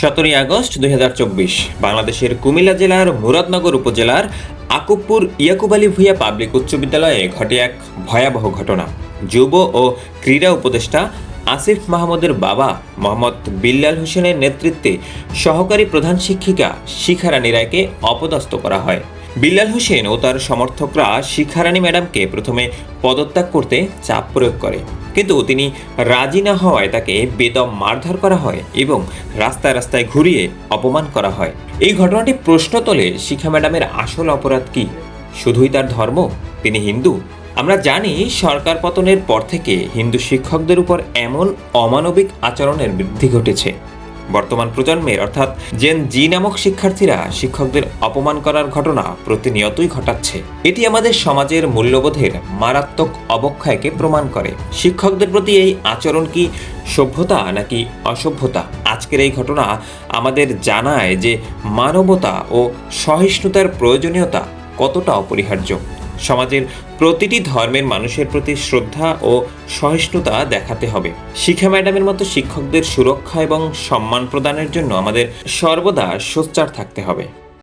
সতেরোই আগস্ট দুই হাজার চব্বিশ, বাংলাদেশের কুমিল্লা জেলার মুরাদনগর উপজেলার আকুবপুর ইয়াকুব আলী ভূঁইয়া পাবলিক উচ্চ বিদ্যালয়ে ঘটে এক ভয়াবহ ঘটনা। যুব ও ক্রীড়া উপদেষ্টা আসিফ মাহমুদের বাবা মোহাম্মদ বিল্লাল হোসেনের নেতৃত্বে সহকারী প্রধান শিক্ষিকা শিখারানী রায়কে অপদস্থ করা হয়। বিল্লাল হোসেন ও তার সমর্থকরা শিখারানী ম্যাডামকে প্রথমে পদত্যাগ করতে চাপ প্রয়োগ করে। কিন্তু তিনি রাজি না হওয়ায় তাকে বেদম মারধর করা হয় এবং রাস্তায় রাস্তায় ঘুরিয়ে অপমান করা হয়। এই ঘটনাটি প্রশ্ন তোলে শিখা ম্যাডামের আসল অপরাধ কি? শুধুই তার ধর্ম? তিনি হিন্দু? আমরা জানি সরকার পতনের পর থেকে হিন্দু শিক্ষকদের উপর এমন অমানবিক আচরণের বৃদ্ধি ঘটেছে। বর্তমান প্রজন্মের, অর্থাৎ জেন জি নামক শিক্ষার্থীরা শিক্ষকদের অপমান করার ঘটনা প্রতিনিয়তই ঘটাচ্ছে। এটি আমাদের সমাজের মূল্যবোধের মারাত্মক অবক্ষয়কে প্রমাণ করে। শিক্ষকদের প্রতি এই আচরণ কি সভ্যতা নাকি অসভ্যতা? আজকের এই ঘটনা আমাদের জানায় যে মানবতা ও সহিষ্ণুতার প্রয়োজনীয়তা কতটা অপরিহার্য। সমাজের প্রতিটি ধর্মের মানুষের প্রতি শ্রদ্ধা ও সহিষ্ণুতা দেখাতে হবে। শিক্ষা ম্যাডামের মতো শিক্ষকদের সুরক্ষা এবং সম্মান প্রদানের জন্য আমাদের সর্বদা সোচ্চার থাকতে হবে।